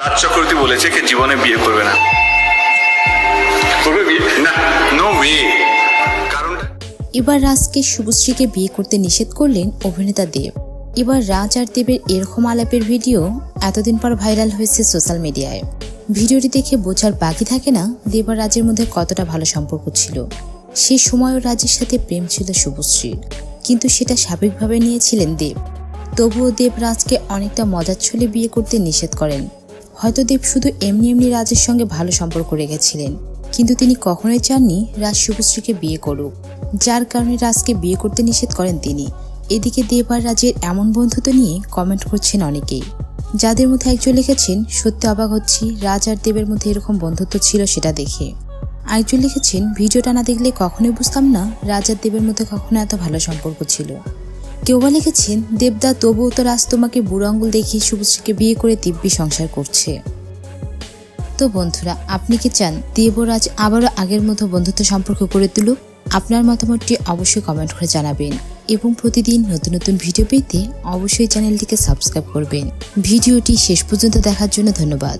রাজ চক্রবর্তী বলেছে জীবনে বিয়ে করবে না। করবে বিয়ে না নো এবার রাজকে শুভশ্রীকে বিয়ে করতে নিষেধ করলেন অভিনেতা দেব। এবার রাজ আর দেবের এরকম আলাপের ভিডিও এতদিন পর ভাইরাল হয়েছে সোশ্যাল মিডিয়ায়। ভিডিওটি দেখে বোঝার বাকি থাকে না দেব আর রাজের মধ্যে কতটা ভালো সম্পর্ক ছিল। সে সময়ও রাজের সাথে প্রেম ছিল শুভশ্রীর, কিন্তু সেটা স্বাভাবিকভাবে নিয়েছিলেন দেব। তবুও দেব রাজকে অনেকটা মজার ছলে বিয়ে করতে নিষেধ করেন। হয়তো দেব শুধু এমনি এমনি রাজের সঙ্গে ভালো সম্পর্ক রেখেছিলেন। কিন্তু তিনি কখনোই চাননি রাজ শুভশ্রীকে বিয়ে করুক। যার কারণে রাজকে বিয়ে করতে নিষেধ করেন তিনি। এদিকে দেব আর রাজের এমন বন্ধুত্ব নিয়ে কমেন্ট করছেন অনেকেই। যাদের মধ্যে একজন লিখেছেন, সত্যি অবাক হচ্ছি, রাজ আর দেবের মধ্যে এরকম বন্ধুত্ব ছিল সেটা দেখে। আরেকজন লিখেছেন, ভিডিওটা না দেখলে কখনোই বুঝতাম না রাজ আর দেবের মধ্যে কখনো এত ভালো সম্পর্ক ছিল। কেউ বা লিখেছেন, দেবদা, তবুও তো রাজ তোমাকে বুড়ো আঙ্গুল দেখিয়ে শুভশ্রীকে বিয়ে করে দিব্যি সংসার করছে। তো বন্ধুরা, আপনি কি চান দেবরাজ আবারও আগের মতো বন্ধুত্ব সম্পর্ক করে তুলুক? আপনার মতামতটি অবশ্যই কমেন্ট করে জানাবেন এবং প্রতিদিন নতুন নতুন ভিডিও পেতে অবশ্যই চ্যানেলটিকে সাবস্ক্রাইব করবেন। ভিডিওটি শেষ পর্যন্ত দেখার জন্য ধন্যবাদ।